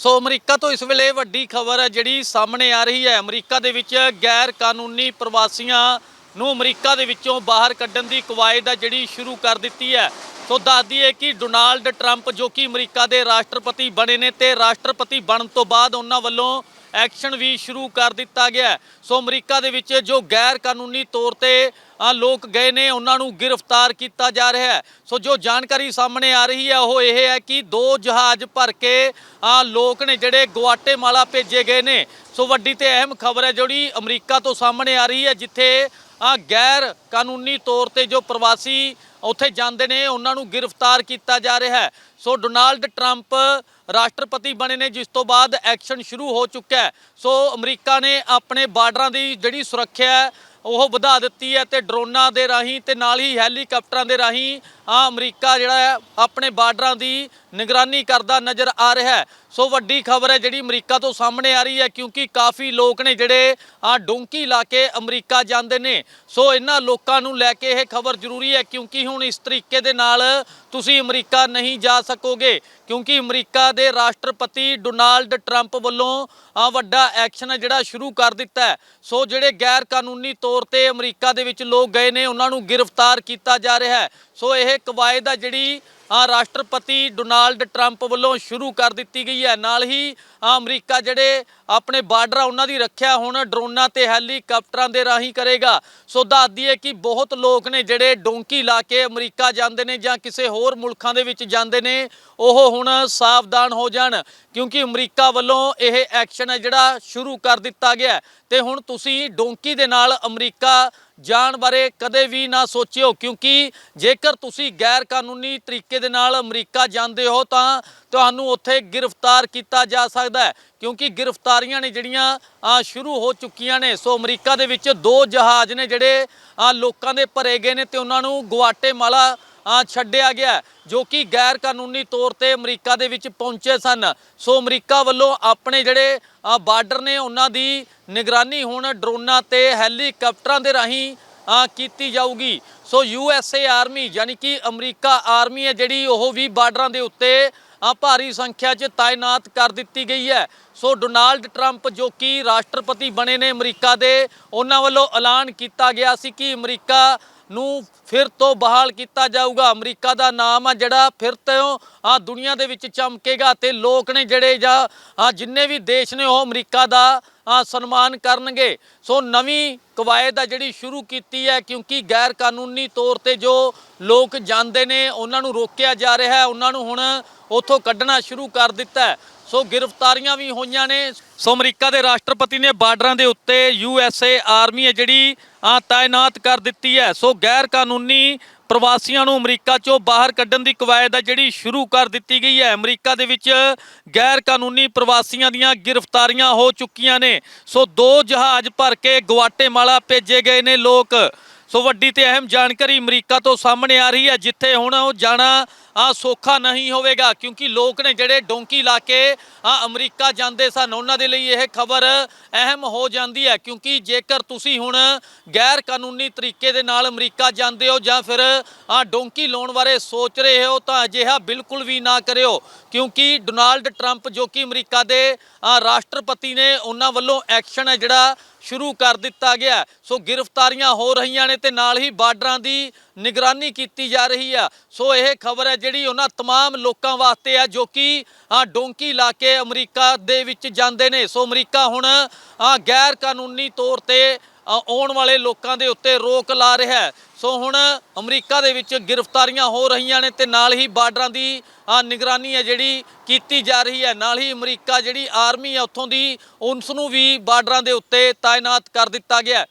ਸੋ America ਤੋਂ ਇਸ ਵੇਲੇ ਵੱਡੀ ਖਬਰ ਹੈ ਜਿਹੜੀ ਸਾਹਮਣੇ ਆ ਰਹੀ ਹੈ, ਅਮਰੀਕਾ ਦੇ ਵਿੱਚ ਗੈਰ ਕਾਨੂੰਨੀ ਪ੍ਰਵਾਸੀਆਂ ਨੂੰ ਅਮਰੀਕਾ ਦੇ ਵਿੱਚੋਂ ਬਾਹਰ ਕੱਢਣ ਦੀ ਕਵਾਇਦ ਹੈ ਜਿਹੜੀ ਸ਼ੁਰੂ ਕਰ ਦਿੱਤੀ ਹੈ। ਸੋ ਦੱਸ ਦਈਏ ਕਿ ਡੋਨਾਲਡ ਟਰੰਪ ਜੋ ਕਿ ਅਮਰੀਕਾ ਦੇ ਰਾਸ਼ਟਰਪਤੀ ਬਣੇ ਨੇ ਤੇ ਰਾਸ਼ਟਰਪਤੀ ਬਣਨ ਤੋਂ ਬਾਅਦ ਉਹਨਾਂ ਵੱਲੋਂ ਐਕਸ਼ਨ ਵੀ ਸ਼ੁਰੂ ਕਰ ਦਿੱਤਾ ਗਿਆ। ਸੋ ਅਮਰੀਕਾ ਦੇ ਵਿੱਚ ਜੋ ਗੈਰ ਕਾਨੂੰਨੀ ਤੌਰ ਤੇ ਲੋਕ ਗਏ ਨੇ, ਉਹਨਾਂ ਨੂੰ ਗ੍ਰਿਫਤਾਰ ਕੀਤਾ ਜਾ ਰਿਹਾ ਹੈ। ਸੋ ਜੋ ਜਾਣਕਾਰੀ ਸਾਹਮਣੇ ਆ ਰਹੀ ਹੈ, ਉਹ ਇਹ ਹੈ ਕਿ ਦੋ ਜਹਾਜ਼ ਭਰ ਕੇ ਲੋਕ ਨੇ ਜਿਹੜੇ ਗੁਆਟੇਮਾਲਾ ਭੇਜੇ ਗਏ ਨੇ। ਸੋ ਵੱਡੀ ਤੇ ਅਹਿਮ ਖਬਰ ਹੈ ਜਿਹੜੀ ਅਮਰੀਕਾ ਤੋਂ ਸਾਹਮਣੇ ਆ ਰਹੀ ਹੈ, ਜਿੱਥੇ ਆ ਗੈਰ ਕਾਨੂੰਨੀ ਤੌਰ ਤੇ ਜੋ ਪ੍ਰਵਾਸੀ ਉੱਥੇ ਜਾਂਦੇ ਨੇ, ਉਹਨਾਂ ਨੂੰ ਗ੍ਰਿਫਤਾਰ ਕੀਤਾ ਜਾ ਰਿਹਾ ਹੈ। ਸੋ ਡੋਨਾਲਡ ਟਰੰਪ ਰਾਸ਼ਟਰਪਤੀ ਬਣੇ ਨੇ, ਜਿਸ ਤੋਂ ਬਾਅਦ ਐਕਸ਼ਨ ਸ਼ੁਰੂ ਹੋ ਚੁੱਕਾ ਹੈ। ਸੋ ਅਮਰੀਕਾ ਨੇ ਆਪਣੇ ਬਾਰਡਰਾਂ ਦੀ ਜਿਹੜੀ ਸੁਰੱਖਿਆ ਉਹ ਵਧਾ ਦਿੱਤੀ ਹੈ ਤੇ ਡਰੋਨਾਂ ਦੇ ਰਾਹੀਂ ਤੇ ਨਾਲ ਹੀ ਹੈਲੀਕਾਪਟਰਾਂ ਦੇ ਰਾਹੀਂ ਆ ਅਮਰੀਕਾ ਜਿਹੜਾ ਹੈ, ਆਪਣੇ ਬਾਰਡਰਾਂ ਦੀ ਨਿਗਰਾਨੀ ਕਰਦਾ ਨਜ਼ਰ ਆ ਰਿਹਾ ਹੈ। ਸੋ ਵੱਡੀ ਖਬਰ ਹੈ ਜਿਹੜੀ ਅਮਰੀਕਾ ਤੋਂ ਸਾਹਮਣੇ ਆ ਰਹੀ ਹੈ, ਕਿਉਂਕਿ ਕਾਫੀ ਲੋਕ ਨੇ ਜਿਹੜੇ ਆ ਡੋਂਕੀ ਲਾ ਕੇ ਅਮਰੀਕਾ ਜਾਂਦੇ ਨੇ। ਸੋ ਇਹਨਾਂ ਲੋਕਾਂ ਨੂੰ ਲੈ ਕੇ ਇਹ ਖਬਰ ਜ਼ਰੂਰੀ ਹੈ, ਕਿਉਂਕਿ ਹੁਣ ਇਸ ਤਰੀਕੇ ਦੇ ਨਾਲ ਤੁਸੀਂ ਅਮਰੀਕਾ ਨਹੀਂ ਜਾ ਸਕੋਗੇ, ਕਿਉਂਕਿ ਅਮਰੀਕਾ ਦੇ ਰਾਸ਼ਟਰਪਤੀ ਡੋਨਾਲਡ ਟਰੰਪ ਵੱਲੋਂ ਆ ਵੱਡਾ ਐਕਸ਼ਨ ਜਿਹੜਾ ਸ਼ੁਰੂ ਕਰ ਦਿੱਤਾ ਹੈ। ਸੋ ਜਿਹੜੇ ਗੈਰ ਕਾਨੂੰਨੀ ਤੌਰ ਤੇ ਅਮਰੀਕਾ ਦੇ ਵਿੱਚ ਲੋਕ ਗਏ ਨੇ, ਉਹਨਾਂ ਨੂੰ ਗ੍ਰਿਫਤਾਰ ਕੀਤਾ ਜਾ ਰਿਹਾ ਹੈ। ਸੋ ਇਹ ਕਵਾਇਦ ਦਾ ਜਿਹੜੀ ਰਾਸ਼ਟਰਪਤੀ ਡੋਨਾਲਡ ਟਰੰਪ ਵੱਲੋਂ ਸ਼ੁਰੂ ਕਰ ਦਿੱਤੀ ਗਈ ਹੈ। ਨਾਲ ਹੀ ਅਮਰੀਕਾ ਜਿਹੜੇ ਆਪਣੇ ਬਾਰਡਰ ਆ ਉਹਨਾਂ ਦੀ ਰੱਖਿਆ ਹੁਣ ਡਰੋਨਾਂ ਤੇ ਹੈਲੀਕਾਪਟਰਾਂ ਦੇ ਰਾਹੀਂ ਕਰੇਗਾ। ਸੋ ਦੱਸ ਦਈਏ ਕਿ ਬਹੁਤ ਲੋਕ ਨੇ ਜਿਹੜੇ ਡੋਂਕੀ ਲਾ ਕੇ ਅਮਰੀਕਾ ਜਾਂਦੇ ਨੇ ਜਾਂ ਕਿਸੇ ਹੋਰ ਮੁਲਕਾਂ ਦੇ ਵਿੱਚ ਜਾਂਦੇ ਨੇ, ਉਹ ਹੁਣ ਸਾਵਧਾਨ ਹੋ ਜਾਣ। ਕਿਉਂਕਿ ਅਮਰੀਕਾ ਵੱਲੋਂ ਇਹ ਐਕਸ਼ਨ ਹੈ ਜਿਹੜਾ ਸ਼ੁਰੂ ਕਰ ਦਿੱਤਾ ਗਿਆ ਹੈ। ਤੇ ਹੁਣ ਤੁਸੀਂ ਡੋਂਕੀ ਦੇ ਨਾਲ ਅਮਰੀਕਾ ਜਾਣ ਬਾਰੇ ਕਦੇ ਵੀ ਨਾ ਸੋਚਿਓ, ਕਿਉਂਕਿ ਜੇਕਰ ਤੁਸੀਂ ਗੈਰ ਕਾਨੂੰਨੀ ਤਰੀਕੇ ਦੇ ਨਾਲ ਅਮਰੀਕਾ ਜਾਂਦੇ ਹੋ ਤਾਂ ਤੁਹਾਨੂੰ ਉੱਥੇ ਗ੍ਰਿਫਤਾਰ ਕੀਤਾ ਜਾ ਸਕਦਾ ਹੈ, ਕਿਉਂਕਿ ਗ੍ਰਿਫਤਾਰੀਆਂ ਨੇ ਜਿਹੜੀਆਂ ਸ਼ੁਰੂ ਹੋ ਚੁੱਕੀਆਂ ਨੇ। ਸੋ ਅਮਰੀਕਾ ਦੇ ਵਿੱਚ ਦੋ ਜਹਾਜ਼ ਨੇ ਜਿਹੜੇ ਲੋਕਾਂ ਦੇ ਭਰੇ ਗਏ ਨੇ ਤੇ ਉਹਨਾਂ ਨੂੰ ਗੁਆਟੇਮਾਲਾ ਛੱਡਿਆ ਗਿਆ ਜੋ ਕਿ ਗੈਰ ਕਾਨੂੰਨੀ ਤੌਰ ਤੇ ਅਮਰੀਕਾ ਦੇ ਵਿੱਚ ਪਹੁੰਚੇ ਸਨ। ਸੋ ਅਮਰੀਕਾ ਵੱਲੋਂ ਆਪਣੇ ਜਿਹੜੇ ਬਾਰਡਰ ਨੇ ਉਹਨਾਂ ਦੀ ਨਿਗਰਾਨੀ ਹੁਣ ਡਰੋਨਾਂ ਤੇ ਹੈਲੀਕਾਪਟਰਾਂ ਦੇ ਰਾਹੀਂ ਕੀਤੀ ਜਾਊਗੀ। So U S A army ਯਾਨੀ ਕਿ ਅਮਰੀਕਾ ਆਰਮੀ ਹੈ ਜਿਹੜੀ ਉਹ ਵੀ ਬਾਰਡਰਾਂ ਦੇ ਉੱਤੇ ਆ ਭਾਰੀ ਸੰਖਿਆ 'ਚ ਤਾਇਨਾਤ ਕਰ ਦਿੱਤੀ ਗਈ ਹੈ। ਸੋ ਡੋਨਾਲਡ ਟਰੰਪ ਜੋ ਕਿ ਰਾਸ਼ਟਰਪਤੀ ਬਣੇ ਨੇ ਅਮਰੀਕਾ ਦੇ, ਉਹਨਾਂ ਵੱਲੋਂ ਐਲਾਨ ਕੀਤਾ ਗਿਆ ਸੀ ਕਿ ਅਮਰੀਕਾ ਨੂੰ ਫਿਰ ਤੋਂ ਬਹਾਲ ਕੀਤਾ ਜਾਊਗਾ। ਅਮਰੀਕਾ ਦਾ ਨਾਮ ਆ ਜਿਹੜਾ ਫਿਰ ਤੋਂ ਆ ਦੁਨੀਆ ਦੇ ਵਿੱਚ ਚਮਕੇਗਾ ਤੇ ਲੋਕ ਨੇ ਜਿਹੜੇ ਜਾਂ ਜਿੰਨੇ ਵੀ ਦੇਸ਼ ਨੇ ਉਹ ਅਮਰੀਕਾ ਦਾ ਸਨਮਾਨ ਕਰਨਗੇ। ਸੋ ਨਵੀਂ ਕਵਾਇਦ ਆ ਜਿਹੜੀ ਸ਼ੁਰੂ ਕੀਤੀ ਹੈ ਕਿਉਂਕਿ ਗੈਰ ਕਾਨੂੰਨੀ ਤੌਰ ਤੇ ਜੋ ਲੋਕ ਜਾਂਦੇ ਨੇ, ਉਹਨਾਂ ਨੂੰ ਰੋਕਿਆ ਜਾ ਰਿਹਾ ਹੈ, ਉਹਨਾਂ ਨੂੰ ਹੁਣ ਉੱਥੋਂ ਕੱਢਣਾ ਸ਼ੁਰੂ ਕਰ ਦਿੱਤਾ ਸੋ ਗ੍ਰਿਫਤਾਰੀਆਂ ਵੀ ਹੋਈਆਂ ਨੇ। ਸੋ ਅਮਰੀਕਾ ਦੇ ਰਾਸ਼ਟਰਪਤੀ ਨੇ ਬਾਰਡਰਾਂ ਦੇ ਉੱਤੇ ਯੂ ਐਸ ਏ ਆਰਮੀ ਹੈ ਜਿਹੜੀ ਤਾਇਨਾਤ ਕਰ ਦਿੱਤੀ ਹੈ। ਸੋ ਗੈਰ ਕਾਨੂੰਨੀ ਪ੍ਰਵਾਸੀਆਂ ਨੂੰ ਅਮਰੀਕਾ ਚੋਂ ਬਾਹਰ ਕੱਢਣ ਦੀ ਕਵਾਇਦ ਹੈ ਜਿਹੜੀ ਸ਼ੁਰੂ ਕਰ ਦਿੱਤੀ ਗਈ ਹੈ। ਅਮਰੀਕਾ ਦੇ ਵਿੱਚ ਗੈਰ ਕਾਨੂੰਨੀ ਪ੍ਰਵਾਸੀਆਂ ਦੀਆਂ ਗ੍ਰਿਫਤਾਰੀਆਂ ਹੋ ਚੁੱਕੀਆਂ ਨੇ। ਸੋ ਦੋ ਜਹਾਜ਼ ਭਰ ਕੇ ਗੁਆਟੇਮਾਲਾ ਭੇਜੇ ਗਏ ਨੇ ਲੋਕ। ਸੋ ਵੱਡੀ ਤੇ ਅਹਿਮ ਜਾਣਕਾਰੀ ਅਮਰੀਕਾ ਤੋਂ ਸਾਹਮਣੇ ਆ ਰਹੀ ਹੈ, ਜਿੱਥੇ ਹੁਣ ਉਹ ਜਾਣਾ, ਆ, ਸੌਖਾ ਨਹੀਂ ਹੋਵੇਗਾ, ਕਿਉਂਕਿ ਲੋਕ ਨੇ ਜਿਹੜੇ ਡੋਂਕੀ ਲਾ ਕੇ, ਆ, ਅਮਰੀਕਾ ਜਾਂਦੇ ਸਨ, ਉਹਨਾਂ ਦੇ ਲਈ ਇਹ ਖਬਰ ਅਹਿਮ ਹੋ ਜਾਂਦੀ ਹੈ, ਕਿਉਂਕਿ ਜੇਕਰ ਤੁਸੀਂ ਹੁਣ ਗੈਰ ਕਾਨੂੰਨੀ ਤਰੀਕੇ ਦੇ ਨਾਲ ਅਮਰੀਕਾ ਜਾਂਦੇ ਹੋ ਜਾਂ ਫਿਰ, ਆ, ਡੋਂਕੀ ਲਾਉਣ ਬਾਰੇ ਸੋਚ ਰਹੇ ਹੋ, ਤਾਂ ਅਜਿਹਾ ਬਿਲਕੁਲ ਵੀ ਨਾ ਕਰਿਓ, ਕਿਉਂਕਿ ਡੋਨਾਲਡ ਟਰੰਪ ਜੋ ਕਿ ਅਮਰੀਕਾ ਦੇ ਰਾਸ਼ਟਰਪਤੀ ਨੇ, ਉਹਨਾਂ ਵੱਲੋਂ ਐਕਸ਼ਨ ਹੈ ਜਿਹੜਾ ਸ਼ੁਰੂ ਕਰ ਦਿੱਤਾ ਗਿਆ ਸੋ ਗ੍ਰਿਫਤਾਰੀਆਂ ਹੋ ਰਹੀਆਂ ਨੇ ਤੇ ਨਾਲ ਹੀ ਬਾਰਡਰਾਂ ਦੀ ਨਿਗਰਾਨੀ ਕੀਤੀ ਜਾ ਰਹੀ ਆ ਸੋ ਇਹ ਖਬਰ ਹੈ ਜਿਹੜੀ ਉਹਨਾਂ तमाम ਲੋਕਾਂ ਵਾਸਤੇ ਆ ਜੋ ਕਿ ਆ ਡੋਂਕੀ ਲਾ ਕੇ ਅਮਰੀਕਾ ਦੇ ਵਿੱਚ ਜਾਂਦੇ ਨੇ ਸੋ ਅਮਰੀਕਾ ਹੁਣ ਆ ਗੈਰ ਕਾਨੂੰਨੀ ਤੌਰ ਤੇ ਆ ਆਉਣ ਵਾਲੇ ਲੋਕਾਂ ਦੇ ਉੱਤੇ ਰੋਕ ਲਾ ਰਿਹਾ ਹੈ ਸੋ ਹੁਣ ਅਮਰੀਕਾ ਦੇ ਵਿੱਚ ਗ੍ਰਿਫਤਾਰੀਆਂ ਹੋ ਰਹੀਆਂ ਨੇ ਤੇ ਨਾਲ ਹੀ ਬਾਰਡਰਾਂ ਦੀ ਆ ਨਿਗਰਾਨੀ ਹੈ ਜਿਹੜੀ ਕੀਤੀ ਜਾ ਰਹੀ ਹੈ ਨਾਲ ਹੀ ਅਮਰੀਕਾ ਜਿਹੜੀ ਆਰਮੀ ਹੈ ਉੱਥੋਂ ਦੀ ਉਸ ਨੂੰ ਵੀ ਬਾਰਡਰਾਂ ਦੇ ਉੱਤੇ ਤਾਇਨਾਤ ਕਰ ਦਿੱਤਾ ਗਿਆ ਹੈ